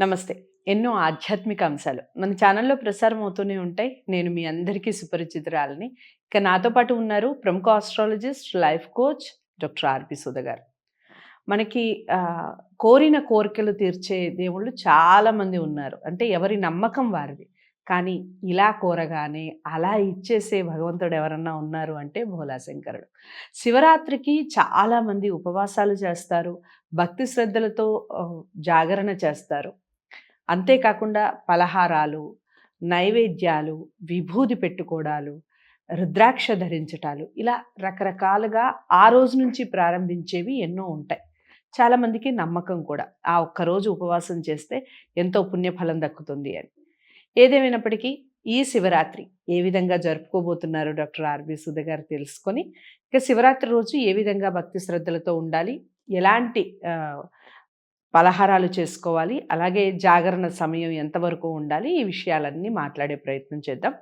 నమస్తే. ఎన్నో ఆధ్యాత్మిక అంశాలు. మన ఛానల్లో ప్రసారం అవుతూనే ఉంటాయి. నేను మీ అందరికీ సుపరిచితురాలని. ఇక నాతో పాటు ఉన్నారు ప్రముఖ astrologist life coach doctor RP Sudha garu మనకి కోరిన కోరికలు తీర్చే దేవుళ్ళు చాలామంది ఉన్నారు. అంటే ఎవరి నమ్మకం వారిది. కానీ ఇలా కోరగానే అలా ఇచ్చేసే భగవంతుడు ఎవరన్నా ఉన్నారు అంటే భోలాశంకరుడు శివరాత్రికి చాలామంది ఉపవాసాలు చేస్తారు. భక్తి శ్రద్ధలతో జాగరణ చేస్తారు. అంతేకాకుండా పలహారాలు నైవేద్యాలు విభూది పెట్టుకోవడాలు రుద్రాక్ష ధరించటాలు ఇలా రకరకాలుగా ఆ రోజు నుంచి ప్రారంభించేవి ఎన్నో ఉంటాయి. చాలామందికి నమ్మకం కూడా ఆ ఒక్కరోజు ఉపవాసం చేస్తే ఎంతో పుణ్యఫలం దక్కుతుంది అని. ఏదేమైనప్పటికీ ఈ శివరాత్రి ఏ విధంగా జరుపుకోబోతున్నారు డాక్టర్ ఆర్బి సుధ గారు తెలుసుకొని ఇక శివరాత్రి రోజు ఏ విధంగా భక్తి శ్రద్ధలతో ఉండాలి ఎలాంటి పలహారాలు చేసుకోవాలి. అలాగే జాగరణ సమయం ఎంతవరకు ఉండాలి? ఈ విషయాలన్నీ మాట్లాడే ప్రయత్నం చేద్దాం.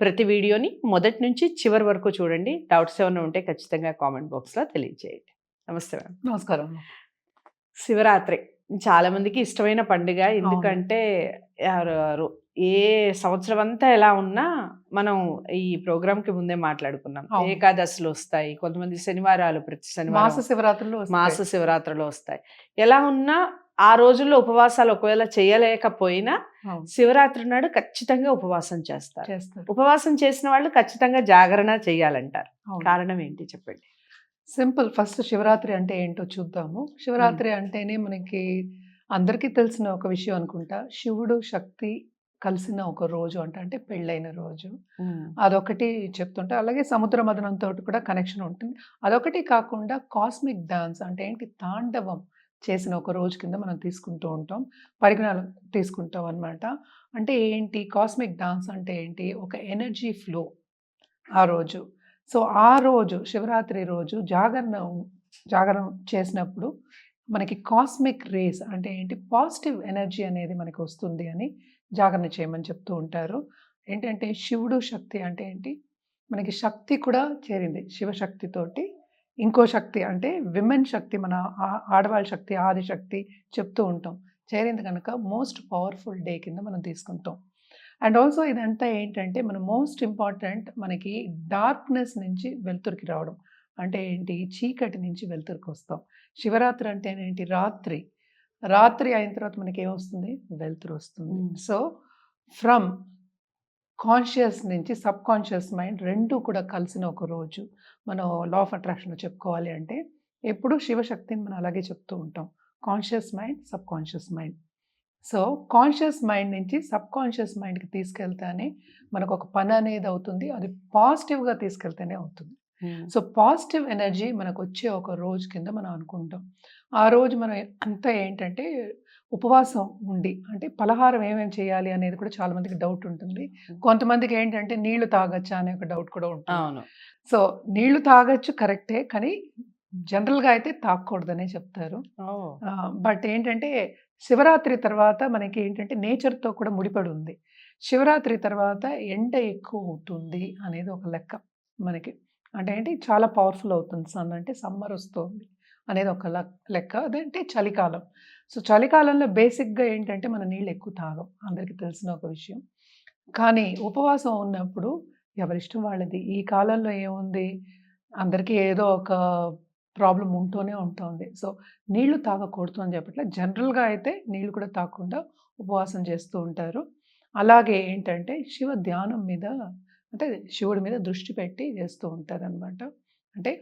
ప్రతి వీడియోని మొదటి నుంచి చివరి వరకు చూడండి. డౌట్స్ ఏమైనా ఉంటే ఖచ్చితంగా కామెంట్ బాక్స్లో తెలియజేయండి. నమస్తే మ్యామ్. నమస్కారం. శివరాత్రి. చాలా మందికి ఇష్టమైన పండుగ. ఎందుకంటే ఏ సంవత్సరం అంతా ఎలా ఉన్నా మనం ఈ ప్రోగ్రామ్కి ముందే మాట్లాడుకున్నాం. ఏకాదశులు వస్తాయి కొంతమంది శనివారాలు ప్రతి మాస శనివారం శివరాత్రులు మాస శివరాత్రులు వస్తాయి. ఎలా ఉన్నా ఆ రోజుల్లో ఉపవాసాలు ఒకవేళ చేయలేకపోయినా శివరాత్రి నాడు ఖచ్చితంగా ఉపవాసం చేస్తారు. ఉపవాసం చేసిన వాళ్ళు ఖచ్చితంగా జాగరణ చేయాలంటారు. కారణం ఏంటి చెప్పండి? సింపుల్. ఫస్ట్ శివరాత్రి అంటే ఏంటో చూద్దాము. శివరాత్రి అంటేనే మనకి అందరికీ తెలిసిన ఒక విషయం అనుకుంటా. శివుడు శక్తి కలిసిన ఒక రోజు అంట అంటే పెళ్ళైన రోజు. అదొకటి చెప్తుంటే అలాగే సముద్ర మదనంతో కూడా కనెక్షన్ ఉంటుంది. అదొకటి కాకుండా కాస్మిక్ డాన్స్ అంటే ఏంటి తాండవం చేసిన ఒక రోజు కింద మనం తీసుకుంటూ ఉంటాం పరిజ్ఞానం తీసుకుంటాం అన్నమాట. అంటే ఏంటి కాస్మిక్ డాన్స్ అంటే ఏంటి ఒక ఎనర్జీ ఫ్లో ఆ రోజు. సో ఆ రోజు శివరాత్రి రోజు జాగరణ జాగరణ చేసినప్పుడు మనకి కాస్మిక్ రేస్ అంటే ఏంటి పాజిటివ్ ఎనర్జీ అనేది మనకి వస్తుంది అని జాగరణ చేయమని చెప్తూ ఉంటారు. ఏంటంటే శివుడు శక్తి అంటే ఏంటి? మనకి శక్తి కూడా చేరింది శివశక్తితోటి ఇంకో శక్తి అంటే విమెన్ శక్తి మన ఆ- ఆడవాళ్ళ శక్తి ఆదిశక్తి చెప్తూ ఉంటాం. చేరింది కనుక మోస్ట్ పవర్ఫుల్ డే కింద మనం తీసుకుంటాం. అండ్ ఆల్సో ఇదంతా ఏంటంటే మన మోస్ట్ ఇంపార్టెంట్ మనకి డార్క్నెస్ నుంచి వెలుతురికి రావడం. అంటే ఏంటి? చీకటి నుంచి వెలుతురికి వస్తాం శివరాత్రి అంటే ఏంటి రాత్రి. రాత్రి అయిన తర్వాత మనకి ఏమొస్తుంది వెలుతురు వస్తుంది. సో ఫ్రమ్ కాన్షియస్ నుంచి సబ్ కాన్షియస్ మైండ్ రెండు కూడా కలిసిన ఒక రోజు మనం లా ఆఫ్ అట్రాక్షన్లో చెప్పుకోవాలి అంటే ఎప్పుడు శివశక్తిని మనం అలాగే చెప్తూ ఉంటాం. Conscious mind subconscious mind. So conscious mind నుంచి సబ్ కాన్షియస్ మైండ్కి తీసుకెళ్తానే మనకు ఒక పని అనేది అవుతుంది. అది పాజిటివ్గా తీసుకెళ్తేనే అవుతుంది. సో పాజిటివ్ ఎనర్జీ మనకు వచ్చే ఒక రోజు కింద మనం అనుకుంటాం. ఆ రోజు మనం అంతా ఏంటంటే ఉపవాసం ఉండి అంటే పలహారం ఏమేమి చేయాలి అనేది కూడా చాలా మందికి డౌట్ ఉంటుంది. కొంతమందికి ఏంటంటే నీళ్ళు తాగొచ్చా అనే ఒక డౌట్ కూడా ఉంటుంది. సో నీళ్ళు తాగొచ్చు కరెక్టే కానీ జనరల్గా అయితే తాగకూడదనే చెప్తారు. బట్ ఏంటంటే శివరాత్రి తర్వాత మనకి ఏంటంటే నేచర్తో కూడా ముడిపడి ఉంది శివరాత్రి తర్వాత ఎండ ఎక్కువ అవుతుంది అనేది ఒక లెక్క మనకి. అంటే ఏంటి? చాలా పవర్ఫుల్ అవుతుంది సన్ అంటే సమ్మర్ వస్తుంది అనేది ఒక లెక్క. అదంటే? చలికాలం. సో చలికాలంలో బేసిక్గా ఏంటంటే మన నీళ్ళు ఎక్కువ తాగం. అందరికీ తెలిసిన ఒక విషయం. కానీ ఉపవాసం ఉన్నప్పుడు ఎవరిష్టం వాళ్ళది. ఈ కాలంలో ఏముంది? అందరికీ ఏదో ఒక ప్రాబ్లం ఉంటూనే ఉంటుంది. సో నీళ్ళు తాగకూడదు అని చెప్పట్లే. జనరల్గా అయితే నీళ్ళు కూడా తాగకుండా ఉపవాసం చేస్తూ ఉంటారు. అలాగే ఏంటంటే శివ ధ్యానం మీద అంటే శివుడి మీద దృష్టి పెట్టి చేస్తూ ఉంటారనమాట అంటే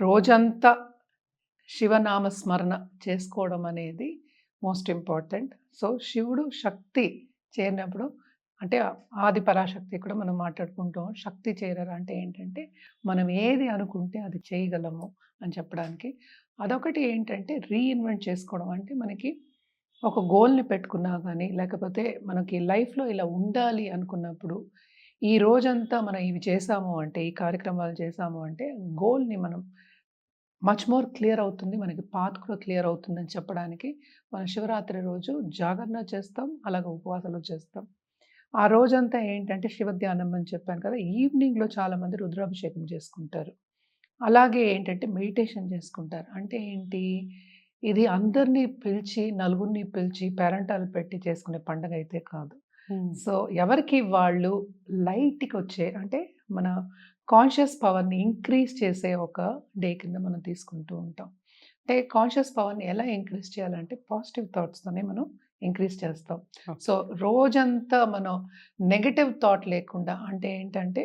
రోజంతా శివనామ స్మరణ చేసుకోవడం అనేది మోస్ట్ ఇంపార్టెంట్. సో శివుడు శక్తి చేరినప్పుడు అంటే ఆది పరాశక్తి కూడా మనం మాట్లాడుకుంటాం శక్తి చేరరా అంటే ఏంటంటే మనం ఏది అనుకుంటే అది చేయగలము అని చెప్పడానికి. అదొకటి ఏంటంటే రీఇన్వెంట్ చేసుకోవడం అంటే మనకి ఒక గోల్ని పెట్టుకున్నా కానీ లేకపోతే మనకి లైఫ్లో ఇలా ఉండాలి అనుకున్నప్పుడు ఈ రోజంతా మనం ఇవి చేసాము అంటే ఈ కార్యక్రమాలు చేసాము అంటే గోల్ని మనం మచ్ మోర్ క్లియర్ అవుతుంది. మనకి పాత్ కూడా క్లియర్ అవుతుందని చెప్పడానికి మనం శివరాత్రి రోజు జాగరణ చేస్తాం అలాగే ఉపవాసాలు చేస్తాం. ఆ రోజంతా ఏంటంటే శివధ్యానం అని చెప్పాను కదా ఈవినింగ్లో చాలామంది రుద్రాభిషేకం చేసుకుంటారు. అలాగే ఏంటంటే మెడిటేషన్ చేసుకుంటారు. అంటే ఏంటి? ఇది అందరినీ పిలిచి నలుగురిని పిలిచి పేరెంటాలు పెట్టి చేసుకునే పండుగ అయితే కాదు. సో ఎవరికి వాళ్ళు లైట్కి వచ్చే అంటే మన కాన్షియస్ పవర్ని ఇంక్రీజ్ చేసే ఒక డే కింద మనం తీసుకుంటూ ఉంటాం. అంటే కాన్షియస్ పవర్ని ఎలా ఇంక్రీజ్ చేయాలంటే పాజిటివ్ థాట్స్తోనే మనం ఇంక్రీజ్ చేస్తాం. సో రోజంతా మనం నెగటివ్ థాట్ లేకుండా అంటే ఏంటంటే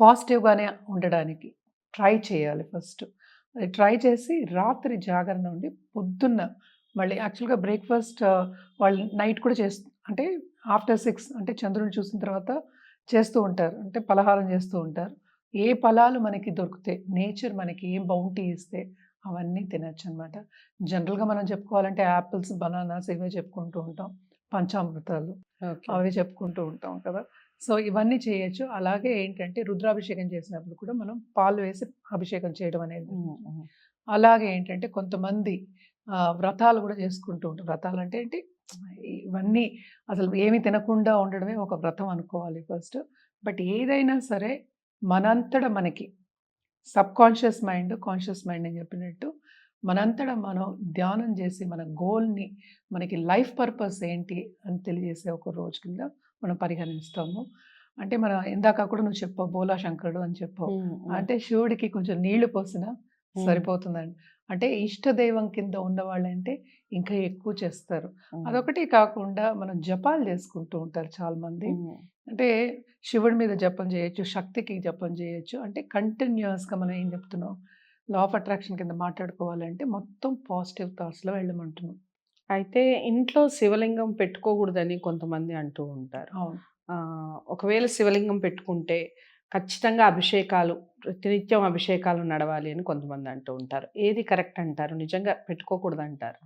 పాజిటివ్గానే ఉండడానికి ట్రై చేయాలి ఫస్ట్. ట్రై చేసి రాత్రి జాగరణ ఉండి పొద్దున్న మళ్ళీ యాక్చువల్గా బ్రేక్ఫాస్ట్ వాళ్ళు నైట్ కూడా చేస్తూ అంటే ఆఫ్టర్ సిక్స్ అంటే చంద్రుని చూసిన తర్వాత చేస్తూ ఉంటారు. అంటే పలహారం చేస్తూ ఉంటారు. ఏ ఫలాలు మనకి దొరికితే నేచర్ మనకి ఏం బౌంటీ ఇస్తే అవన్నీ తినచ్చు అనమాట జనరల్గా మనం చెప్పుకోవాలంటే యాపిల్స్ బనానాస్ ఇవే చెప్పుకుంటూ ఉంటాం. పంచామృతాలు. అవి చెప్పుకుంటూ ఉంటాం కదా. సో ఇవన్నీ చేయొచ్చు. అలాగే ఏంటంటే రుద్రాభిషేకం చేసినప్పుడు కూడా మనం పాలు వేసి అభిషేకం చేయడం అనేది అలాగే ఏంటంటే కొంతమంది వ్రతాలు కూడా చేసుకుంటూ ఉంటారు. వ్రతాలు అంటే ఏంటి? ఇవన్నీ అసలు ఏమి తినకుండా ఉండడమే ఒక వ్రతం అనుకోవాలి ఫస్ట్. బట్ ఏదైనా సరే మనంతట మనకి subconscious mind conscious mind అని చెప్పినట్టు మనంతట మనం ధ్యానం చేసి మన గోల్ని మనకి లైఫ్ పర్పస్ ఏంటి అని తెలియజేసే ఒక రోజు కింద మనం పరిగణిస్తాము అంటే మన ఇందాక కూడా నువ్వు చెప్పావు బోలా శంకరుడు అని చెప్పావు. అంటే శివుడికి కొంచెం నీళ్ళు పోసినా సరిపోతుందండి. అంటే ఇష్ట దైవం కింద ఉన్న వాళ్ళంటే ఇంకా ఎక్కువ చేస్తారు. అదొకటి కాకుండా మనం జపాలు చేసుకుంటూ ఉంటారు చాలా మంది ఉమ్, అంటే శివుడి మీద జపం చేయొచ్చు శక్తికి జపం చేయొచ్చు. అంటే కంటిన్యూస్గా మనం ఏం చెప్తున్నాం? లా ఆఫ్ అట్రాక్షన్ కింద మాట్లాడుకోవాలంటే మొత్తం పాజిటివ్ థాట్స్లో వెళ్ళమంటున్నాం. అయితే ఇంట్లో శివలింగం పెట్టుకోకూడదని కొంతమంది అంటూ ఉంటారు. ఒకవేళ శివలింగం పెట్టుకుంటే ఖచ్చితంగా అభిషేకాలు ప్రతినిత్యం అభిషేకాలు నడవాలి అని కొంతమంది అంటూ ఉంటారు. ఏది కరెక్ట్ అంటారు? నిజంగా పెట్టుకోకూడదు అంటారు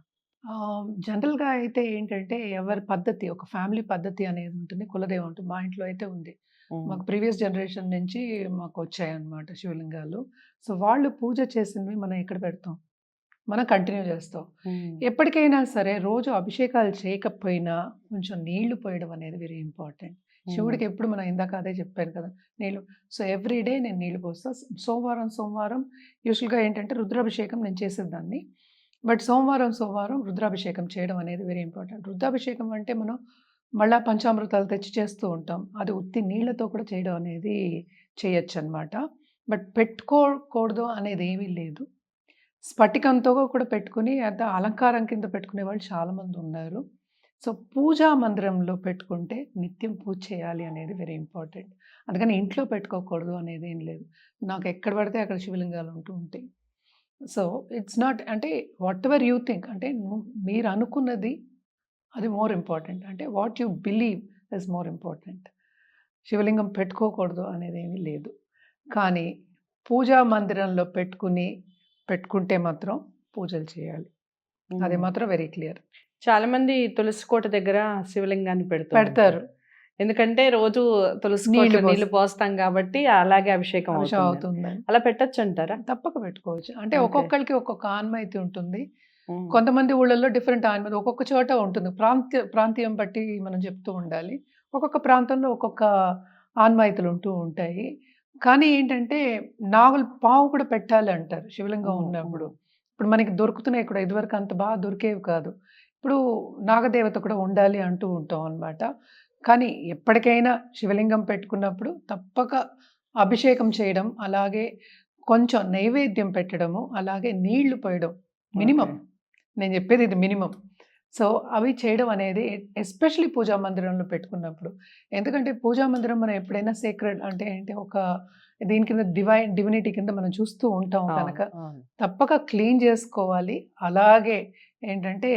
జనరల్గా అయితే ఏంటంటే ఎవరి పద్ధతి ఒక ఫ్యామిలీ పద్ధతి అనేది ఉంటుంది కులదేవం ఉంటుంది మా ఇంట్లో అయితే ఉంది. మాకు ప్రీవియస్ జనరేషన్ నుంచి మాకు వచ్చాయన్నమాట శివలింగాలు. సో వాళ్ళు పూజ చేసినవి మనం ఎక్కడ పెడతాం? మనం కంటిన్యూ చేస్తాం. ఎప్పటికైనా సరే రోజు అభిషేకాలు చేయకపోయినా కొంచెం నీళ్ళు పోయడం అనేది వెరీ ఇంపార్టెంట్. శివుడికి ఎప్పుడు మనం ఇందాక అదే చెప్పాను కదా నీళ్ళు. సో ఎవ్రీ డే నేను నీళ్ళు పోస్తా. సోమవారం సోమవారం యూజువల్గా ఏంటంటే రుద్రాభిషేకం నేను చేసేదాన్ని. బట్ సోమవారం సోమవారం రుద్రాభిషేకం చేయడం అనేది వెరీ ఇంపార్టెంట్. రుద్రాభిషేకం అంటే మనం మళ్ళా పంచామృతాలు తెచ్చి చేస్తూ ఉంటాం. అది ఉత్తి నీళ్ళతో కూడా చేయడం అనేది చేయొచ్చు అనమాట బట్ పెట్టుకోకూడదు అనేది ఏమీ లేదు. స్ఫటికంతో కూడా పెట్టుకుని అలంకారం కింద పెట్టుకునే వాళ్ళు చాలామంది ఉన్నారు. సో పూజా మందిరంలో పెట్టుకుంటే నిత్యం పూజ చేయాలి అనేది వెరీ ఇంపార్టెంట్ అందుకని ఇంట్లో పెట్టుకోకూడదు అనేది ఏం లేదు. నాకు ఎక్కడ పడితే అక్కడ శివలింగాలు ఉంటూ ఉంటాయి. సో ఇట్స్ నాట్ అంటే వాట్ ఎవర్ యూ థింక్ అంటే మీరు అనుకున్నది అది మోర్ ఇంపార్టెంట్ అంటే what you believe is more important శివలింగం పెట్టుకోకూడదు అనేది ఏమీ లేదు. కానీ పూజా మందిరంలో పెట్టుకుని పెట్టుకుంటే మాత్రం పూజలు చేయాలి. అది మాత్రం వెరీ క్లియర్ చాలా మంది తులసి కోట దగ్గర శివలింగాన్ని పెడుతూ పెడతారు. ఉంటారు. ఎందుకంటే రోజు తులసి నీళ్ళు నీళ్ళు పోస్- పోస్తాం కాబట్టి అలాగే అభిషేకం అవుతుంది. అలా పెట్టచ్చు అంటారా తప్పక పెట్టుకోవచ్చు. అంటే. ఒక్కొక్కరికి ఒక్కొక్క ఆన్మైతి ఉంటుంది. కొంతమంది ఊళ్ళల్లో డిఫరెంట్ ఆన్మైతి ఒక్కొక్క చోట ఉంటుంది. ప్రాంతీయ ప్రాంతీయం బట్టి మనం చెప్తూ ఉండాలి. ఒక్కొక్క ప్రాంతంలో ఒక్కొక్క ఆన్మాయితులు ఉంటూ ఉంటాయి. కానీ ఏంటంటే నాగులు పావు కూడా పెట్టాలి అంటారు శివలింగం ఉన్నప్పుడు. ఇప్పుడు మనకి దొరుకుతున్నాయి కూడా ఇదివరకు అంత బాగా దొరికేవి కాదు. ఇప్పుడు నాగదేవత కూడా ఉండాలి అంటూ ఉంటాం అన్నమాట. కానీ ఎప్పటికైనా శివలింగం పెట్టుకున్నప్పుడు తప్పక అభిషేకం చేయడం అలాగే కొంచెం నైవేద్యం పెట్టడము అలాగే నీళ్ళు పోయడం మినిమం. నేను చెప్పేది ఇది మినిమం. సో అవి చేయడం అనేది ఎస్పెషలీ పూజా మందిరంలో పెట్టుకున్నప్పుడు. ఎందుకంటే పూజా మందిరం మనం ఎప్పుడైనా సీక్రెట్ అంటే ఏంటి ఒక దీని కింద డివైన్ డివినిటీ కింద మనం చూస్తూ ఉంటాం కనుక. తప్పక క్లీన్ చేసుకోవాలి. అలాగే ఏంటంటే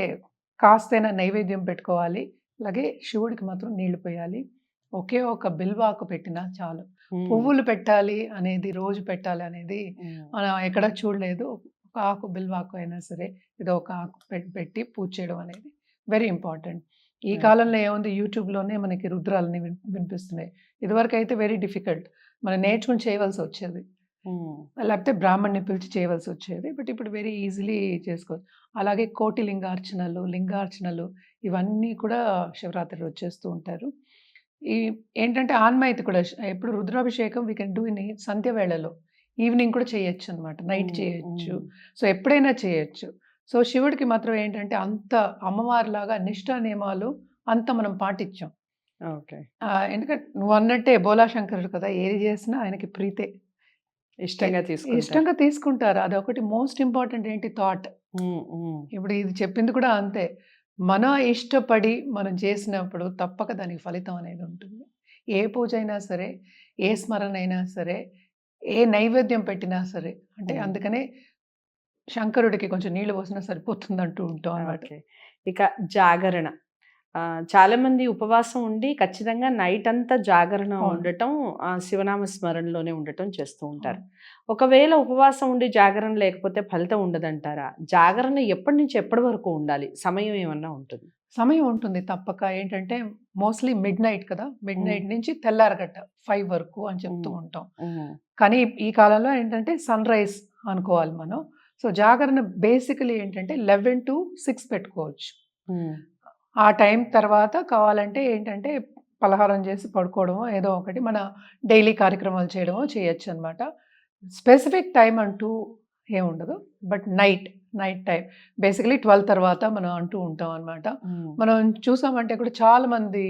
కాస్తైనా నైవేద్యం పెట్టుకోవాలి. అలాగే శివుడికి మాత్రం నీళ్ళు పోయాలి. ఒకే ఒక బిల్వాకు పెట్టినా చాలు. పువ్వులు పెట్టాలి అనేది రోజు పెట్టాలి అనేది మనం ఎక్కడ చూడలేదు. ఒక ఆకు బిల్వాకు అయినా సరే ఏదో ఒక ఆకు పెట్టి పూజ చేయడం అనేది వెరీ ఇంపార్టెంట్. ఈ. కాలంలో ఏముంది? యూట్యూబ్లోనే మనకి రుద్రాలని విన్- వినిపిస్తున్నాయి. ఇదివరకు అయితే వెరీ డిఫికల్ట్. మనం నేర్చుకుని చేయవలసి వచ్చేది. లేకపోతే బ్రాహ్మణ్ని పిలిచి చేయవలసి వచ్చేది. బట్ ఇప్పుడు వెరీ ఈజీలీ చేసుకోవచ్చు. అలాగే కోటి లింగార్చనలు లింగార్చనలు ఇవన్నీ కూడా శివరాత్రి రోజు చేస్తూ ఉంటారు. ఈ ఏంటంటే ఆన్మాయితీ కూడా ఎప్పుడు రుద్రాభిషేకం వీ కెన్ డూ ఇన్ సంధ్య వేళలో. ఈవినింగ్ కూడా చేయొచ్చు అనమాట నైట్ చేయొచ్చు. సో ఎప్పుడైనా చేయొచ్చు. సో శివుడికి మాత్రం ఏంటంటే అంత అమ్మవారిలాగా నిష్ఠా నియమాలు అంత మనం పాటించాం. ఓకే. ఎందుకంటే నువ్వు అన్నట్టే బోలా శంకరుడు కదా ఏది చేసినా ఆయనకి ప్రీతే. ఇష్టంగా తీసుకుంటారు. ఇష్టంగా తీసుకుంటారు. అదొకటి మోస్ట్ ఇంపార్టెంట్ ఏంటి థాట్? ఇప్పుడు ఇది చెప్పింది కూడా అంతే. మన ఇష్టపడి మనం చేసినప్పుడు తప్పక దానికి ఫలితం అనేది ఉంటుంది. ఏ పూజ అయినా సరే ఏ స్మరణ అయినా సరే ఏ నైవేద్యం పెట్టినా సరే అంటే. అందుకనే శంకరుడికి కొంచెం నీళ్ళు పోసినా సరిపోతుంది అంటూ ఉంటాం అన్నమాట. ఓకే. ఇక జాగరణ. ఆ, చాలా మంది ఉపవాసం ఉండి ఖచ్చితంగా నైట్ అంతా జాగరణ. ఉండటం శివనామ స్మరణలోనే ఉండటం చేస్తూ ఉంటారు. ఒకవేళ ఉపవాసం ఉండి జాగరణ లేకపోతే ఫలితం ఉండదంటారా? జాగరణ ఎప్పటి నుంచి ఎప్పటి వరకు ఉండాలి? సమయం ఏమన్నా ఉంటుంది? సమయం ఉంటుంది తప్పక. ఏంటంటే మోస్ట్లీ మిడ్ నైట్ కదా? మిడ్ నైట్ నుంచి తెల్లారగట్ట ఫైవ్ వరకు అని చెప్తూ. ఉంటాం. కానీ ఈ కాలంలో ఏంటంటే సన్ రైజ్ అనుకోవాలి మనం. సో జాగరణ బేసికలీ ఏంటంటే లెవెన్ టు సిక్స్ పెట్టుకోవచ్చు. ఆ టైం తర్వాత కావాలంటే ఏంటంటే పలహారం చేసి పడుకోవడమో ఏదో ఒకటి మన డైలీ కార్యక్రమాలు చేయడమో చేయొచ్చు అనమాట స్పెసిఫిక్ టైం అంటూ ఏముండదు but night night time basically twelve తర్వాత మనం అంటూ ఉంటాం అనమాట. మనం చూసామంటే కూడా చాలా మంది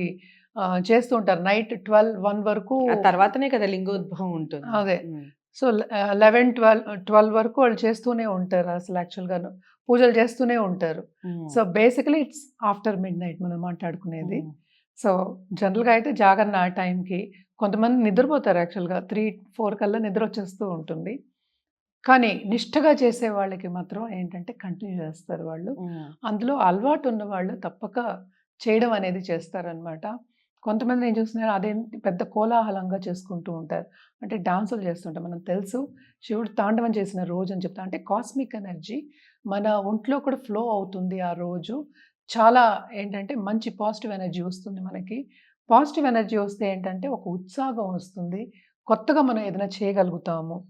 చేస్తూ ఉంటారు. నైట్ ట్వెల్వ్ వన్ వరకు తర్వాతనే కదా లింగోద్భవం ఉంటుంది. అదే. సో లెవెన్ ట్వెల్వ్ ట్వెల్వ్ వరకు వాళ్ళు చేస్తూనే ఉంటారు అసలు యాక్చువల్గా. పూజలు చేస్తూనే ఉంటారు. So basically it's after midnight మనం మాట్లాడుకునేది. సో జనరల్గా అయితే జాగరణ ఆ టైంకి కొంతమంది నిద్రపోతారు యాక్చువల్గా త్రీ ఫోర్ కల్లా నిద్ర వచ్చేస్తూ ఉంటుంది. కానీ నిష్ఠగా చేసే వాళ్ళకి మాత్రం ఏంటంటే కంటిన్యూ చేస్తారు వాళ్ళు. అందులో అలవాటు ఉన్న వాళ్ళు తప్పక చేయడం అనేది చేస్తారనమాట. కొంతమంది నేను చూస్తున్నాను అదేంటి పెద్ద కోలాహలంగా చేసుకుంటూ ఉంటారు. అంటే డాన్సులు చేస్తుంటారు మనకు తెలుసు శివుడు తాండవం చేసిన రోజు అని చెప్తా అంటే కాస్మిక్ ఎనర్జీ మన ఒంట్లో కూడా ఫ్లో అవుతుంది ఆ రోజు. చాలా ఏంటంటే మంచి పాజిటివ్ ఎనర్జీ వస్తుంది మనకి. పాజిటివ్ ఎనర్జీ వస్తే ఏంటంటే ఒక ఉత్సాహం వస్తుంది. కొత్తగా మనం ఏదైనా చేయగలుగుతాము.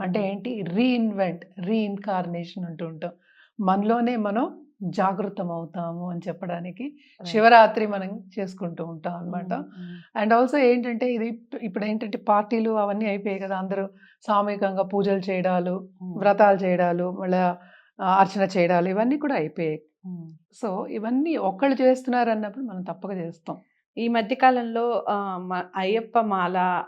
అంటే ఏంటి? రీఇన్వెంట్ రీఇన్కార్నేషన్ అంటూ ఉంటాం. మనలోనే మనం జాగృతం అవుతాము అని చెప్పడానికి శివరాత్రి మనం చేసుకుంటూ ఉంటాం అన్నమాట. ఉమ్, అండ్ ఆల్సో ఏంటంటే ఇది ఇప్- ఇప్పుడు ఏంటంటే పార్టీలు అవన్నీ అయిపోయాయి కదా అందరూ సామూహికంగా పూజలు చేయడాలు వ్రతాలు చేయడాలు మళ్ళీ అర్చన చేయడాలు ఇవన్నీ కూడా అయిపోయాయి. సో ఇవన్నీ ఒక్కళ్ళు చేస్తున్నారు అన్నప్పుడు మనం తప్పక చేస్తాం. ఈ మధ్య కాలంలో ఆ, మ- అయ్యప్ప మాల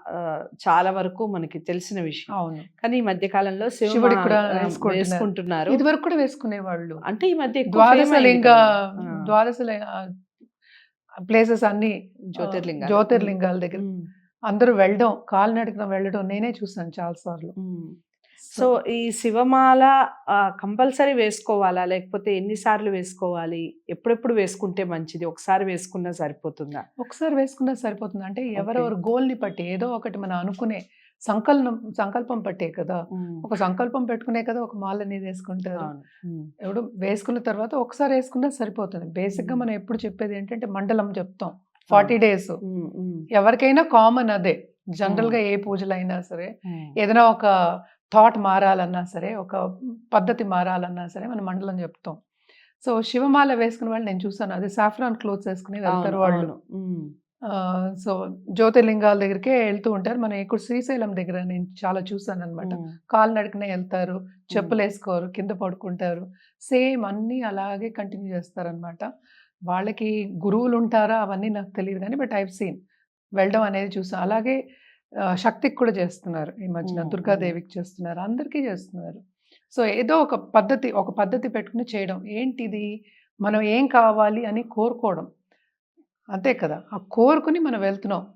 చాలా వరకు మనకి తెలిసిన విషయం. అవును. కానీ ఈ మధ్య కాలంలో శివ శివుడికి మా- కూడా వేసుకుంటున్నారు. ఇది వరకు కూడా వేసుకునేవాళ్ళు. అంటే ఈ మధ్య ఎక్కువ ద్వాదశ fame అయింది లింగ కదా. ఆ, ద్వాదశ ప్లేసెస్ అన్ని జ్యోతిర్లింగాలు. జ్యోతిర్లింగాల దగ్గర. అందరూ వెళ్ళడం కాలినడకన వెళ్ళడం నేనే చూసాను చాలా సార్లు ఉమ్. సో ఈ శివమాల కంపల్సరీ వేసుకోవాలా? లేకపోతే ఎన్నిసార్లు వేసుకోవాలి? ఎప్పుడెప్పుడు వేసుకుంటే మంచిది? ఒకసారి వేసుకున్నా సరిపోతుందా? ఒకసారి వేసుకున్నా సరిపోతుంది? అంటే ఎవరెవరు గోల్ని బట్టి ఏదో ఒకటి మనం అనుకునే సంకల్పం సంకల్పం పట్టే కదా? ఒక సంకల్పం పెట్టుకునే కదా ఒక మాల అనేది వేసుకుంటారు. ఎవడు వేసుకున్న తర్వాత ఒకసారి వేసుకున్నా సరిపోతుంది. బేసిక్గా మ్మ్. మనం ఎప్పుడు చెప్పేది ఏంటంటే మండలం చెప్తాం. Forty days. ఎవరికైనా కామన్ అదే. జనరల్గా ఏ పూజలైనా సరే. ఏదైనా ఒక థాట్ మారాలన్నా సరే ఒక పద్ధతి మారాలన్నా సరే మనం మండలం చెప్తాం. సో శివమాల వేసుకునే వాళ్ళు నేను చూసాను. అది సాఫ్రాన్ క్లోత్స్ వేసుకుని వెళ్తారు వాళ్ళు. సో జ్యోతిర్లింగాల దగ్గరికే వెళ్తూ ఉంటారు. మనం ఇక్కడ శ్రీశైలం దగ్గర నేను చాలా చూసాను అనమాట ఉమ్, కాలు నడుకునే వెళ్తారు చెప్పులు వేసుకోరు కింద పడుకుంటారు. సేమ్ అన్నీ అలాగే కంటిన్యూ చేస్తారనమాట వాళ్ళకి గురువులు ఉంటారా అవన్నీ నాకు తెలియదు కానీ బట్ ఐవ్ సీన్. వెళ్ళడం అనేది చూసాను. అలాగే శక్తికి కూడా చేస్తున్నారు. ఈ మధ్యన దుర్గాదేవికి చేస్తున్నారు. అందరికీ చేస్తున్నారు. సో ఏదో ఒక పద్ధతి ఒక పద్ధతి పెట్టుకుని చేయడం. ఏంటిది? మనం ఏం కావాలి అని కోరుకోవడం. అంతే కదా. ఆ కోరుకుని మనం వెళ్తున్నాం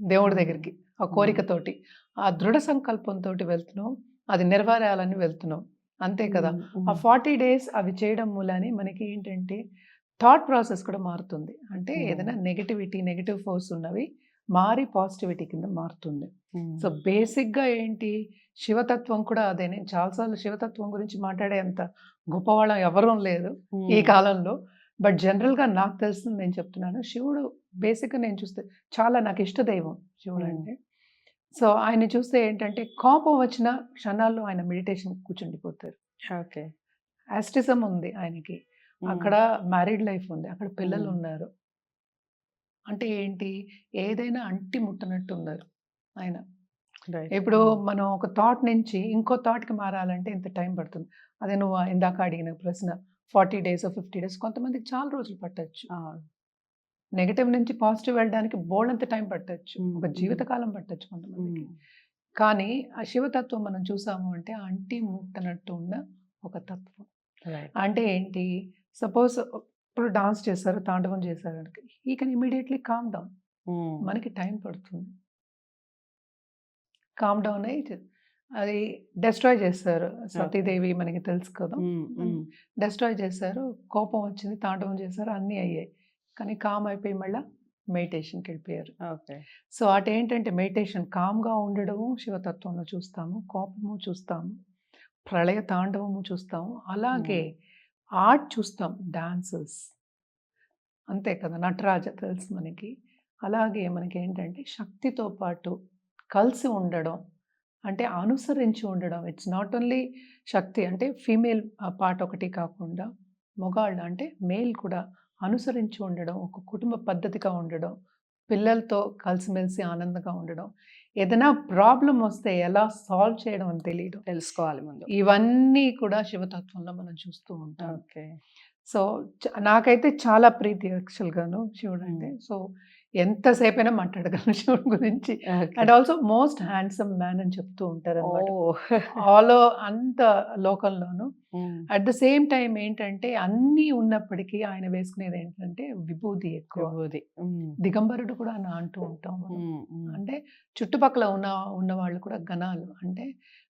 దేవుడి. దగ్గరికి. ఆ కోరికతోటి ఆ దృఢ సంకల్పంతో వెళ్తున్నాం. అది నెరవేరాలని వెళ్తున్నాం. అంతే కదా. ఆ ఫార్టీ డేస్ అవి చేయడం మూలాని మనకి ఏంటంటే థాట్ ప్రాసెస్ కూడా మారుతుంది. అంటే. ఏదైనా నెగటివిటీ నెగటివ్ ఫోర్స్ ఉన్నవి మారి పాజిటివిటీ కింద మారుతుంది. సో బేసిక్గా ఏంటి? శివతత్వం కూడా అదే. నేను చాలాసార్లు శివతత్వం గురించి మాట్లాడే అంత గొప్పవాళ్ళం ఎవరూ లేదు ఈ కాలంలో. బట్ జనరల్గా నాకు తెలిసింది నేను చెప్తున్నాను శివుడు బేసిక్గా నేను చూస్తే చాలా నాకు ఇష్ట దైవం శివుడు. అంటే. సో ఆయన చూస్తే ఏంటంటే కోపం వచ్చిన క్షణాల్లో ఆయన మెడిటేషన్ కూర్చుండిపోతారు. ఓకే. యాస్టిజం ఉంది ఆయనకి. అక్కడ మ్యారీడ్ లైఫ్ ఉంది. అక్కడ పిల్లలు. ఉన్నారు. అంటే ఏంటి ఏదైనా అంటి ముట్టనట్టు ఉన్నారు ఆయన. ఇప్పుడు. మనం ఒక థాట్ నుంచి ఇంకో థాట్‌కి మారాలంటే ఇంత టైం పడుతుంది. అదే నువ్వు ఇందాక అడిగిన ప్రశ్న 40 డేసో, 50 డేస్ కొంతమందికి చాలా రోజులు పట్టొచ్చు. నెగెటివ్ నుంచి పాజిటివ్ వెళ్ళడానికి బోలెడంత టైం పట్టొచ్చు. ఒక. జీవితకాలం పట్టొచ్చు కొంతమందికి. కానీ ఆ శివతత్వం మనం చూసాము అంటే అంటి ముట్టనట్టు ఉన్న ఒక తత్వం. అంటే ఏంటి? సపోజ్ ఇప్పుడు డాన్స్ చేశారు, తాండవం చేశారు అనుకో he can immediately calm down. మనకి టైం పడుతుంది. కామ్ డౌన్ అయ్యి చే అది డెస్ట్రాయ్. ఓకే. సతీదేవి మనకి తెలుసు కదా! డెస్ట్రాయ్ చేశారు. కోపం వచ్చింది, తాండవం చేశారు, అన్నీ అయ్యాయి. కానీ కామ్ అయిపోయి మళ్ళా మెడిటేషన్‌కెళ్ళిపోయారు. ఓకే. సో అటేంటంటే మెడిటేషన్ కామ్‌గా ఉండడము శివతత్వంలో చూస్తాము. కోపము చూస్తాము. ప్రళయ తాండవము చూస్తాము. అలాగే. ఆర్ట్ చూస్తాం డాన్సెస్. అంతే కదా! నటరాజ తెలుసు మనకి. అలాగే మనకి ఏంటంటే శక్తితో పాటు కలిసి ఉండడం. అంటే అనుసరించి ఉండడం. ఇట్స్ నాట్ ఓన్లీ శక్తి అంటే ఫీమేల్ పార్ట్ ఒకటి కాకుండా మగాళ్ళు అంటే మేల్ కూడా అనుసరించి ఉండడం. ఒక కుటుంబ పద్ధతిగా ఉండడం. పిల్లలతో కలిసిమెలిసి ఆనందంగా ఉండడం. ఏదైనా ప్రాబ్లమ్ వస్తే ఎలా సాల్వ్ చేయడం అని తెలియడం. తెలుసుకోవాలి ముందు. ఇవన్నీ కూడా శివతత్వంలో మనం చూస్తూ ఉంటాం. ఓకే. సో నాకైతే చాలా ప్రీతి యాక్చువల్‌గాను శివుడంటే. హ్మ్. సో ఎంతసేపైనా మాట్లాడగలను శివుడి గురించి. And also most handsome man అని చెప్తూ. ఓహ్! ఆల్ అంత లోకంలోను. అట్ ద సేమ్ టైమ్ ఏంటంటే అన్నీ ఉన్నప్పటికీ ఆయన వేసుకునేది ఏంటంటే విభూది ఎక్కువ. విభూది. హ్మ్. దిగంబరుడు కూడా అని అంటూ ఉంటాం. అంటే చుట్టుపక్కల ఉన్న ఉన్నవాళ్ళు కూడా గణాలు. అంటే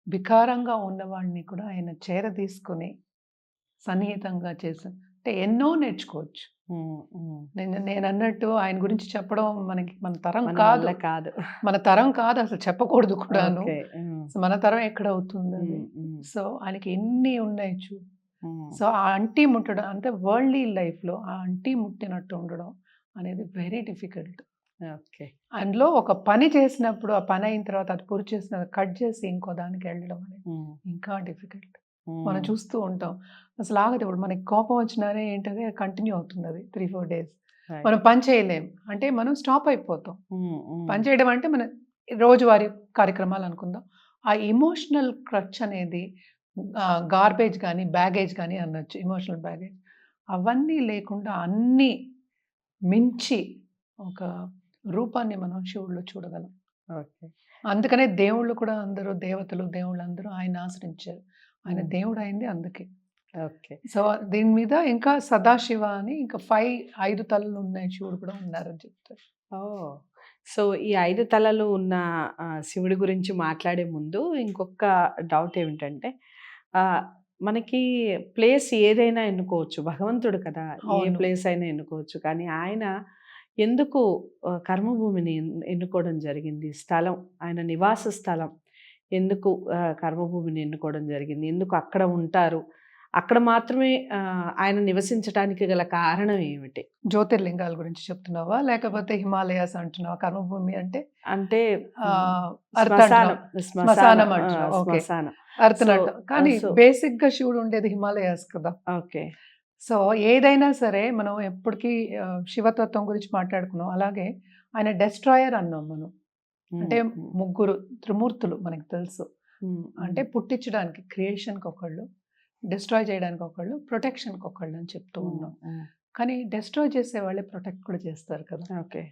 వికారంగా ఉన్నవాడిని కూడా ఆయన చేరదీసుకొని సన్నిహితంగా చేసి అంటే ఎన్నో నేర్చుకోవచ్చు. హ్మ్. నేను నేనన్నట్టు ఆయన గురించి చెప్పడం మనకి మన తరం కాదు. కాదు. మన తరం కాదు అసలు చెప్పకూడదు కూడాను. సో మన తరం ఎక్కడవుతుందది. హ్మ్. హ్మ్. సో ఆయనకి ఎన్ని ఉన్నాయి. హ్మ్. సో ఆ అంటీ ముట్టడం అంటే వరల్డ్లీ లైఫ్‌లో ఆ అంటీ ముట్టినట్టు ఉండడం అనేది వెరీ డిఫికల్ట్. ఓకే. అందులో ఒక పని చేసినప్పుడు ఆ పని అయిన తర్వాత అది పూర్తి చేసిన కట్ చేసి ఇంకో దానికి వెళ్ళడం అనేది. ఇంకా డిఫికల్ట్. మనం. చూస్తూ ఉంటాం. అసలు ఆగదు ఇప్పుడు మనకి కోపం వచ్చినానే ఏంటది కంటిన్యూ అవుతుంది అది 3, 4 డేస్. మనం పని చేయలేం. అంటే మనం స్టాప్ అయిపోతాం. పని. చేయడం అంటే మన రోజువారీ కార్యక్రమాలు అనుకుందాం. ఆ ఎమోషనల్ క్రచ్ అనేది గార్బేజ్ గాని, బ్యాగేజ్ గాని అనొచ్చు. Emotional baggage. అవన్నీ లేకుండా అన్నీ మించి ఒక రూపాన్ని మనం శివుడిలో చూడగలం. ఓకే. అందుకనే దేవుళ్ళు కూడా అందరూ దేవతలు, దేవుళ్ళందరూ ఆయన్ని ఆశ్రయించారు. ఆయన హ్మ్. దేవుడయింది అందుకే. ఓకే. సో దీని మీద ఇంకా సదాశివ అని ఇంకా 5 5 తలలు ఉన్నాయి శివుడు కూడా ఉన్నారని చెప్తారు. ఓహ్! సో ఈ 5 తలలు ఉన్న శివుడి గురించి మాట్లాడే ముందు ఇంకొక డౌట్ ఏమిటంటే మనకి ప్లేస్ ఏదైనా ఎన్నుకోవచ్చు. భగవంతుడు కదా! ఏ. ప్లేస్ అయినా ఎన్నుకోవచ్చు. కానీ ఆయన ఎందుకు కర్మభూమిని ఎన్ ఎన్నుకోవడం జరిగింది? స్థలం ఆయన నివాస స్థలం ఎందుకు కర్మభూమిని ఎన్నుకోవడం జరిగింది? ఎందుకు అక్కడ ఉంటారు? అక్కడ మాత్రమే ఆయన నివసించటానికి గల కారణం ఏమిటి? జ్యోతిర్లింగాల గురించి చెప్తున్నావా? లేకపోతే హిమాలయాస్ అంటున్నావా? కర్మభూమి అంటే అంటే శ్మశానం. శ్మశానం. కానీ సో బేసిక్‌గా శివుడు ఉండేది హిమాలయాస్ కదా! ఓకే. సో ఏదైనా సరే మనం ఎప్పటికీ శివతత్వం గురించి మాట్లాడుకున్నాం. అలాగే ఆయన డెస్ట్రాయర్ అన్నాం మనం. అంటే. ముగ్గురు త్రిమూర్తులు మనకు తెలుసు. అంటే. పుట్టించడానికి క్రియేషన్‌కి ఒకళ్ళు, డిస్ట్రాయ్ చేయడానికి ఒకళ్ళు, ప్రొటెక్షన్‌కి ఒకళ్ళు అని చెప్తూ. ఉన్నాం. కానీ డెస్ట్రాయ్ చేసే వాళ్ళే ప్రొటెక్ట్ కూడా చేస్తారు కదా! ఓకే.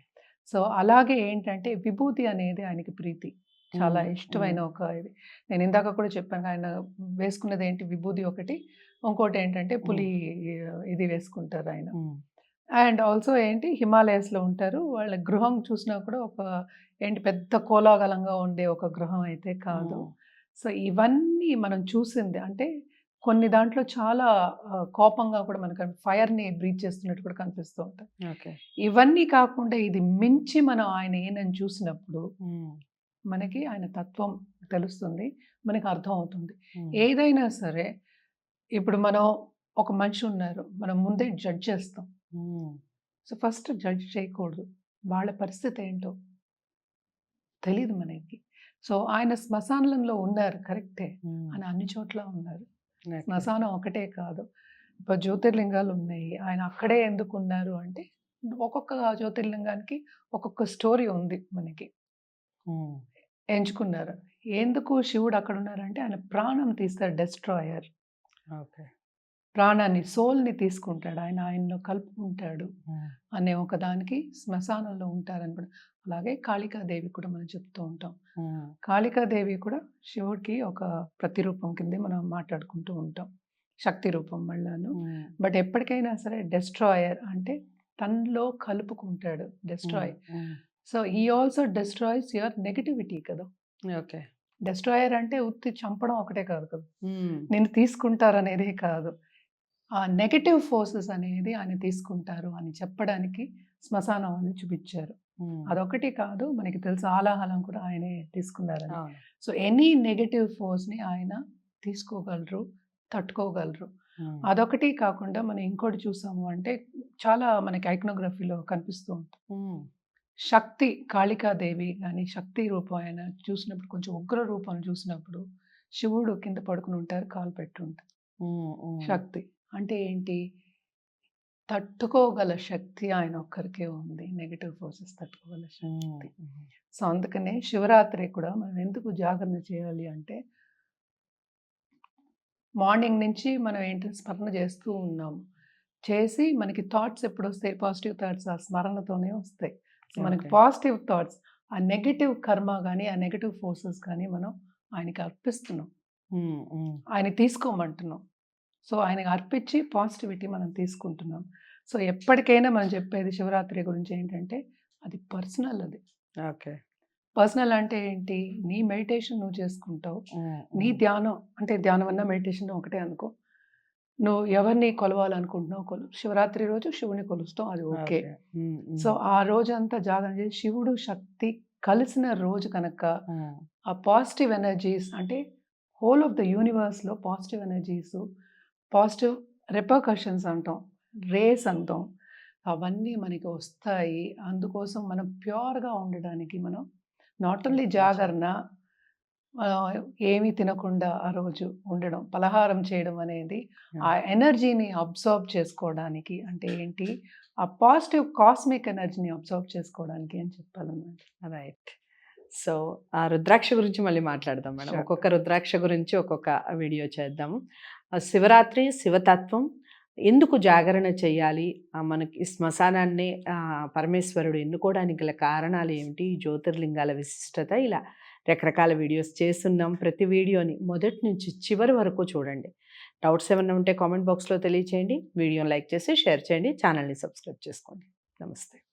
సో అలాగే ఏంటంటే విభూతి అనేది ఆయనకి ప్రీతి. చాలా. ఇష్టమైన. ఒక ఇది. నేను ఇందాక కూడా చెప్పాను ఆయన వేసుకున్నది ఏంటి విభూది ఒకటి. ఇంకోటి ఏంటంటే పులి. ఇది వేసుకుంటారు ఆయన. అండ్ ఆల్సో ఏంటి హిమాలయాస్‌లో ఉంటారు. వాళ్ళ గృహం చూసినా కూడా ఒక ఏంటి పెద్ద కోలాహలంగా ఉండే ఒక గృహం అయితే కాదు. సో ఇవన్నీ మనం చూసింది. అంటే కొన్ని దాంట్లో చాలా కోపంగా కూడా మనకు ఫైర్‌ని బ్రీత్ చేస్తున్నట్టు కూడా కనిపిస్తూ ఉంటాయి. ఓకే. ఇవన్నీ కాకుండా ఇది మించి మనం ఆయన ఏందని చూసినప్పుడు. మనకి ఆయన తత్వం తెలుస్తుంది. మనకు అర్థమవుతుంది. హ్మ్. ఏదైనా సరే ఇప్పుడు మనం ఒక మనిషి ఉన్నారు. మనం ముందే జడ్జ్ చేస్తాం. సో ఫస్ట్ జడ్జ్ చేయకూడదు. వాళ్ళ పరిస్థితి ఏంటో తెలీదు మనకి. సో ఆయన శ్మశానంలో ఉన్నారు కరెక్టే. ఆయన అన్ని చోట్ల ఉన్నారు. శ్మశానం ఒకటే కాదు. ఇప్పుడు జ్యోతిర్లింగాలు ఉన్నాయి. ఆయన అక్కడే ఎందుకున్నారు అంటే ఒక్కొక్క జ్యోతిర్లింగానికి ఒక్కొక్క స్టోరీ ఉంది మనకి. ఎంచుకున్నారు. ఎందుకు శివుడు అక్కడున్నారంటే ఆయన ప్రాణం తీస్తారు డెస్ట్రాయర్. ప్రాణాన్ని, సోల్‌ని తీసుకుంటాడు. ఆయన ఆయనలో కలుపుకుంటాడు. అనే ఒక దానికి శ్మశానంలో ఉంటారని కూడా అలాగే కాళికాదేవి కూడా మనం చెప్తూ ఉంటాం. కాళికాదేవి కూడా శివుడికి ఒక ప్రతిరూపం కిందే మనం మాట్లాడుకుంటూ ఉంటాం. శక్తి రూపం మళ్ళాను. హ్మ్. బట్ ఎప్పటికైనా సరే డెస్ట్రాయర్ అంటే తనలో కలుపుకుంటాడు. Destroy. So, he also destroys your negativity కదా! ఓకే. డెస్ట్రాయర్ అంటే ఉత్తి చంపడం ఒకటే కాదు కదా! నిన్ను తీసుకుంటారనేదే కాదు. ఆ నెగెటివ్ ఫోర్సెస్ అనేది ఆయన తీసుకుంటారు అని చెప్పడానికి శ్మశానం అని చూపిచ్చారు. హ్మ్. అదొకటి కాదు మనకి తెలుసు ఆలాహలం కూడా ఆయనే తీసుకున్నారని. సో, ఎనీ నెగెటివ్ ఫోర్స్‌ని ఆయన తీసుకోగలరు, తట్టుకోగలరు. అదొకటి కాకుండా మనం ఇంకోటి చూసాము అంటే చాలా మనకి ఐకానోగ్రఫీలో కనిపిస్తూ ఉంటుంది. శక్తి కాళికాదేవి గాని, శక్తి రూపం ఆయన చూసినప్పుడు కొంచెం ఉగ్ర రూపం చూసినప్పుడు శివుడు కింద పడుకొని ఉంటారు. కాలు పెట్టుంటారు. శక్తి. అంటే ఏంటి? తట్టుకోగల శక్తి ఆయన ఒక్కరికే ఉంది. నెగెటివ్ ఫోర్సెస్ తట్టుకోగల. శక్తి. సో, అందుకనే శివరాత్రి కూడా మనం ఎందుకు జాగరణ చేయాలి అంటే మార్నింగ్ నుంచి మనం ఏంటి స్మరణ చేస్తూ ఉన్నాము. చేసి మనకి థాట్స్ ఎప్పుడొస్తాయి? పాజిటివ్ థాట్స్ ఆ స్మరణతోనే వస్తాయి. సో, మనకి. పాజిటివ్ థాట్స్ ఆ నెగెటివ్ కర్మ గాని, ఆ నెగెటివ్ ఫోర్సెస్ గాని మనం ఆయనకి అర్పిస్తున్నాం. ఆయన తీసుకోమంటున్నాం. సో, ఆయనకి అర్పించి పాజిటివిటీ మనం తీసుకుంటున్నాం. సో, ఎప్పటికైనా మనం చెప్పేది శివరాత్రి గురించి ఏంటంటే అది పర్సనల్ అది. ఓకే. పర్సనల్ అంటే ఏంటి? నీ మెడిటేషన్ నువ్వు చేసుకుంటావు. నీ. ధ్యానం అంటే ధ్యానం అన్నా, మెడిటేషన్ ఒకటే అనుకో. నువ్వు ఎవరిని కొలవాలనుకుంటున్నావో కొలు. శివరాత్రి రోజు శివుడిని కొలుస్తాం అది ఓకే. సో. ఆ రోజంతా జాగరణ చేసి శివుడు, శక్తి కలిసిన రోజు కనుక. ఆ పాజిటివ్ ఎనర్జీస్ అంటే హోల్ ఆఫ్ ద యూనివర్స్‌లో పాజిటివ్ ఎనర్జీస్, పాజిటివ్ రిపర్కషన్స్ అంటాం. రేస్ అంటాం. అవన్నీ మనకి వస్తాయి. అందుకోసం మనం ప్యూర్‌గా ఉండడానికి మనం నాట్ ఓన్లీ జాగరణ ఏమీ తినకుండా ఆ రోజు ఉండడం, పలహారం చేయడం అనేది ఆ. ఎనర్జీని అబ్సార్బ్ చేసుకోవడానికి అంటే ఏంటి? ఆ పాజిటివ్ కాస్మిక్ ఎనర్జీని అబ్సార్బ్ చేసుకోవడానికి అని చెప్పాలన్నమాట. రైట్. సో, ఆ రుద్రాక్ష గురించి మళ్ళీ మాట్లాడదాం మేడం. ఒక్కొక్క రుద్రాక్ష గురించి ఒక్కొక్క వీడియో చేద్దాము. శివరాత్రి, శివతత్వం ఎందుకు జాగరణ చేయాలి? మనకి శ్మశానాన్ని పరమేశ్వరుడు ఎన్నుకోవడానికి గల కారణాలు ఏమిటి? జ్యోతిర్లింగాల విశిష్టత ఇలా రకరకాల వీడియోస్ చేస్తున్నాం. ప్రతి వీడియోని మొదటి నుంచి చివరి వరకు చూడండి. డౌట్స్ ఏమైనా ఉంటే కామెంట్ బాక్స్‌లో తెలియచేయండి. వీడియోని లైక్ చేసి షేర్ చేయండి. ఛానల్‌ని సబ్స్క్రైబ్ చేసుకోండి. నమస్తే.